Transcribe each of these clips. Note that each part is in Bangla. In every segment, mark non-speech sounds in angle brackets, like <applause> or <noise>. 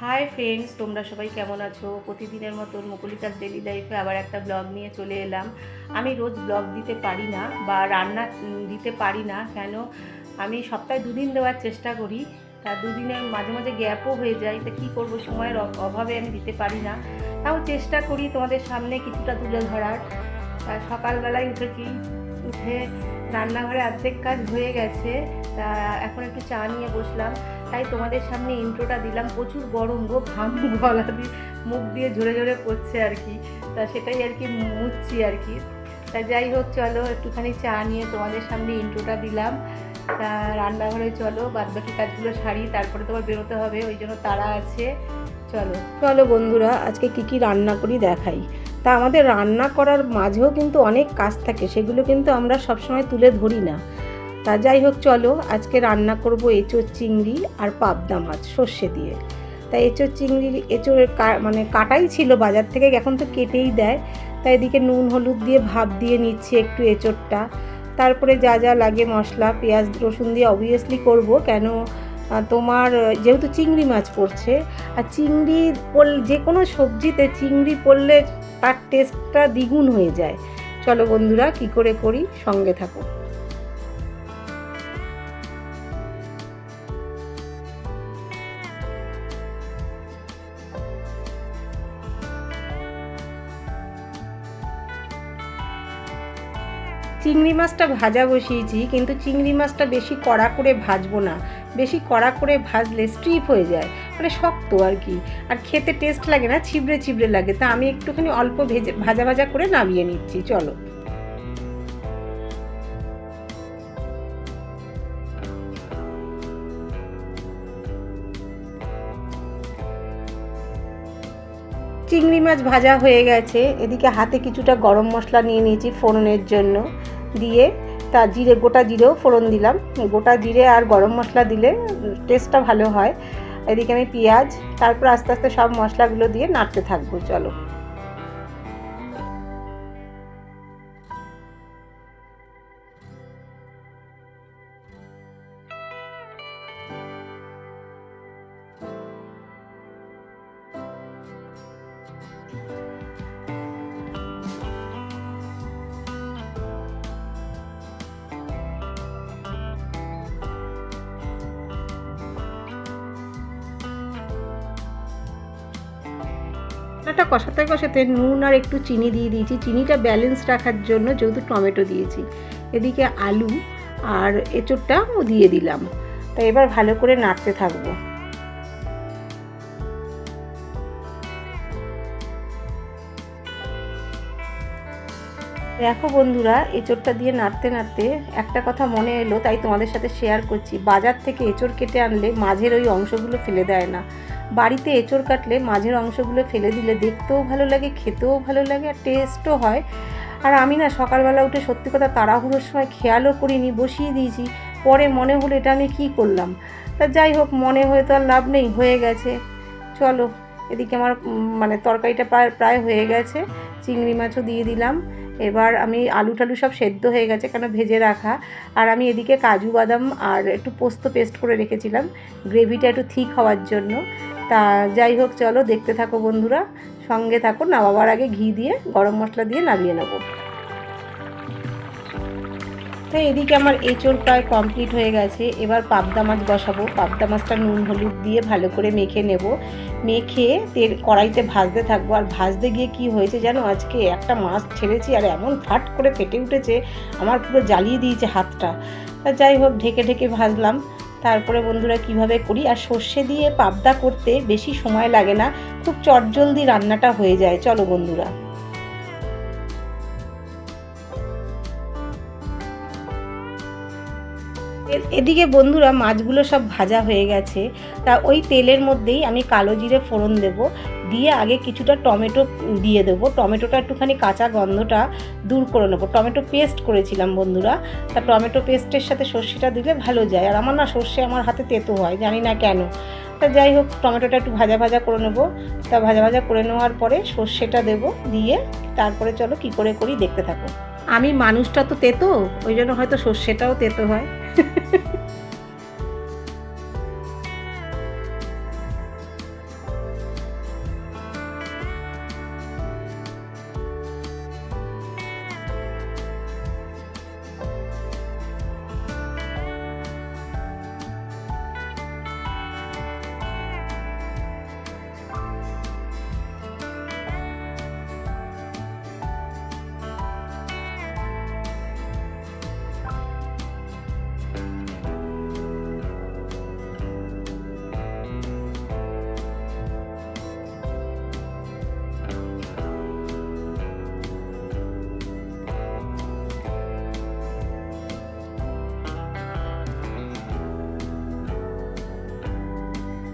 হাই ফ্রেন্ডস তোমরা সবাই কেমন আছো? প্রতিদিনের মতন মুকুলিকার ডেলি লাইফে আবার একটা ব্লগ নিয়ে চলে এলাম। আমি রোজ ব্লগ দিতে পারি না বা রান্না দিতে পারি না। কেন? আমি সপ্তাহে দুদিন দেওয়ার চেষ্টা করি। তা দুদিনে মাঝে মাঝে গ্যাপও হয়ে যায়। তা কী করব? সময়ের অভাবে আমি দিতে পারি না। তাও চেষ্টা করি তোমাদের সামনে কিছুটা তুলে ধরার। তা সকালবেলায় উঠেছি, উঠে রান্নাঘরে অর্ধেক কাজ হয়ে গেছে। তা এখন একটু চা নিয়ে বসলাম। তাই তোমাদের সামনে ইন্ট্রোটা দিলাম। প্রচুর গরম গো ঘাম গলা দিয়ে, মুখ দিয়ে ঝরে ঝরে পড়ছে আর কি। তা সেটাই আর কি মুছছি আর কি। তা যাই হোক, চলো একটুখানি চা নিয়ে তোমাদের সামনে ইন্ট্রোটা দিলাম। তা রান্নাঘরে চলো বাদ বাকি কাজগুলো সারি, তারপরে তোমার বেরোতে হবে, ওই জন্য তারা আছে। চলো। চলো বন্ধুরা, আজকে কি কি রান্না করি দেখাই। তা আমাদের রান্না করার মাঝেও কিন্তু অনেক কাজ থাকে, সেগুলো কিন্তু আমরা সবসময় তুলে ধরি না। তা যাই হোক, চলো, আজকে রান্না করব এঁচোর চিংড়ি আর পাবদা মাছ সর্ষে দিয়ে। তাই এঁচোর চিংড়ির এঁচোড়ের মানে কাটাই ছিল বাজার থেকে, এখন তো কেটেই দেয়। তাই এদিকে নুন, হলুদ দিয়ে ভাপ দিয়ে নিচ্ছি একটু এঁচোড়টা তারপরে যা যা লাগে মশলা, পেঁয়াজ, রসুন দিয়ে অবভিয়াসলি করব, কেন তোমার, যেহেতু চিংড়ি মাছ পড়ছে, আর চিংড়ি পড়লে, যে কোনো সবজিতে চিংড়ি পড়লে তার টেস্টটা দ্বিগুণ হয়ে যায়। চলো বন্ধুরা, কি করে করি? সঙ্গে থাকো। চিংড়ি মাছটা ভাজা বসিয়েছি, কিন্তু চিংড়ি মাছটা বেশি কড়া করে ভাজবো না। বেশি কড়া করে ভাজলে স্ট্রিপ হয়ে যায় মানে শক্ত আর কি। আর খেতে টেস্ট লাগে না, ছিবড়ে ছিবড়ে লাগে। তা আমি একটুখানি অল্প ভেজে, ভাজা ভাজা করে নামিয়ে নিচ্ছি, চলো। চিংড়ি মাছ ভাজা হয়ে গেছে। এদিকে হাতে কিছুটা গরম মশলা নিয়ে নিয়েছি ফোড়নের জন্য। দিয়ে তা জিরে, গোটা জিরেও ফোড়ন দিলাম। গোটা জিরে আর গরম মশলা দিলে টেস্টটা ভালো হয়। এদিকে আমি পেঁয়াজ, তারপর আস্তে আস্তে সব মশলাগুলো দিয়ে নাড়তে থাকব, চলো। মশলাটা কষাতে কষাতে নুন আর একটু চিনি দিয়ে দিয়েছি। চিনিটা ব্যালেন্স রাখার জন্য যেহেতু টমেটো দিয়েছি। এদিকে আলু আর এঁচোড়টাও দিয়ে দিলাম। তা এবার ভালো করে নাড়তে থাকব। দেখো বন্ধুরা, এঁচোড়টা দিয়ে নাড়তে নাড়তে একটা কথা মনে এলো, তাই তোমাদের সাথে শেয়ার করছি। বাজার থেকে এঁচোড় কেটে আনলে মাঝের ওই অংশগুলো ফেলে দেয় না। বাড়িতে এঁচোড় কাটলে মাঝের অংশগুলো ফেলে দিলে দেখতেও ভালো লাগে, খেতেও ভালো লাগে আর টেস্টও হয়। আর আমি না সকালবেলা উঠে সত্যি কথা তাড়াহুড়োর সময় খেয়ালও করিনি, বসিয়ে দিয়েছি। পরে মনে হলো এটা আমি কী করলাম। তা যাই হোক, মনে হয়ে তো আর লাভ নেই, হয়ে গেছে। চলো, এদিকে আমার মানে তরকারিটা প্রায় প্রায় হয়ে গেছে। চিংড়ি মাছও দিয়ে দিলাম। এবার আমি আলু টালু সব সেদ্ধ হয়ে গেছে কেন ভেজে রাখা। আর আমি এদিকে কাজু বাদাম আর একটু পোস্ত পেস্ট করে রেখেছিলাম। গ্রেভিটা একটু থিক হওয়ার জন্য। তা যাই হোক, চলো দেখতে থাকো বন্ধুরা। সঙ্গে থাকো, নামাবার আগে ঘি দিয়ে, গরম মশলা দিয়ে নামিয়ে নেব। তো এদিকে আমার এঁচোড় প্রায় কমপ্লিট হয়ে গেছে। এবার পাবদা মাছ বসাবো। পাবদা মাছটা নুন, হলুদ দিয়ে ভালো করে মেখে নেব। মেখে তেল, কড়াইতে ভাজতে থাকব। আর ভাজতে গিয়ে কি হয়েছে জানো? আজকে একটা মাছ ছেড়েছি আর এমন ফাট করে ফেটে উঠেছে, আমার পুরো জ্বালিয়ে দিয়েছে হাতটা। তা যাই হোক, ঢেকে ঢেকে ভাজলাম। তারপরে বন্ধুরা কীভাবে করি? আর সর্ষে দিয়ে পাবদা করতে বেশি সময় লাগে না, খুব চটজলদি রান্নাটা হয়ে যায়। চলো বন্ধুরা। এদিকে বন্ধুরা মাছগুলো সব ভাজা হয়ে গেছে। তা ওই তেলের মধ্যেই আমি কালো জিরে ফোড়ন দেব। দিয়ে আগে কিছুটা টমেটো দিয়ে দেবো। টমেটোটা একটুখানি কাঁচা গন্ধটা দূর করে নেব। টমেটো পেস্ট করেছিলাম বন্ধুরা। তা টমেটো পেস্টের সাথে সর্ষেটা দিলে ভালো যায়। আর আমার না সর্ষে আমার হাতে তেতো হয়, জানি না কেন। তা যাই হোক, টমেটোটা একটু ভাজা ভাজা করে নেব। তা ভাজা ভাজা করে নেওয়ার পরে সর্ষেটা দেব দিয়ে তারপরে চলো কি করে করি দেখতে থাকো। আমি মানুষটা তো তেতো, ওই জন্য হয়তো সর্ষেটাও তেতো হয়। <laughs>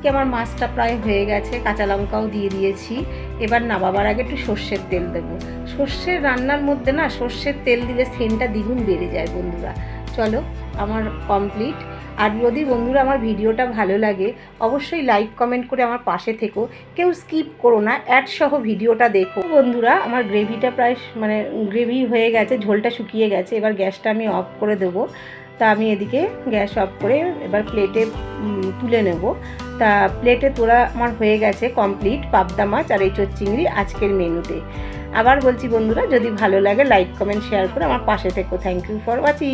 এদিকে আমার মাছটা প্রায় হয়ে গেছে, কাঁচা লঙ্কাও দিয়ে দিয়েছি। এবার নামাবার আগে একটু সর্ষের তেল দেবো। সর্ষের রান্নার মধ্যে না, সর্ষের তেল দিলে সেনটা দ্বিগুণ বেড়ে যায় বন্ধুরা। চলো, আমার কমপ্লিট আর যদি বন্ধুরা আমার ভিডিওটা ভালো লাগে, অবশ্যই লাইক কমেন্ট করে আমার পাশে থেকো। কেউ স্কিপ করো না অ্যাড সহ ভিডিওটা দেখো। বন্ধুরা, আমার গ্রেভিটা প্রায় মানে গ্রেভি হয়ে গেছে, ঝোলটা শুকিয়ে গেছে, এবার গ্যাসটা আমি অফ করে দেবো। তা আমি এদিকে গ্যাস অফ করে এবার প্লেটে তুলে নেব। তা প্লেটে তোরা আমার হয়ে গেছে কমপ্লিট পাবদা মাছ আর এঁচোর চিংড়ি আজকের মেনুতে। আবার বলছি বন্ধুরা, যদি ভালো লাগে লাইক কমেন্ট শেয়ার করে আমার পাশে থেকো। Thank you for watching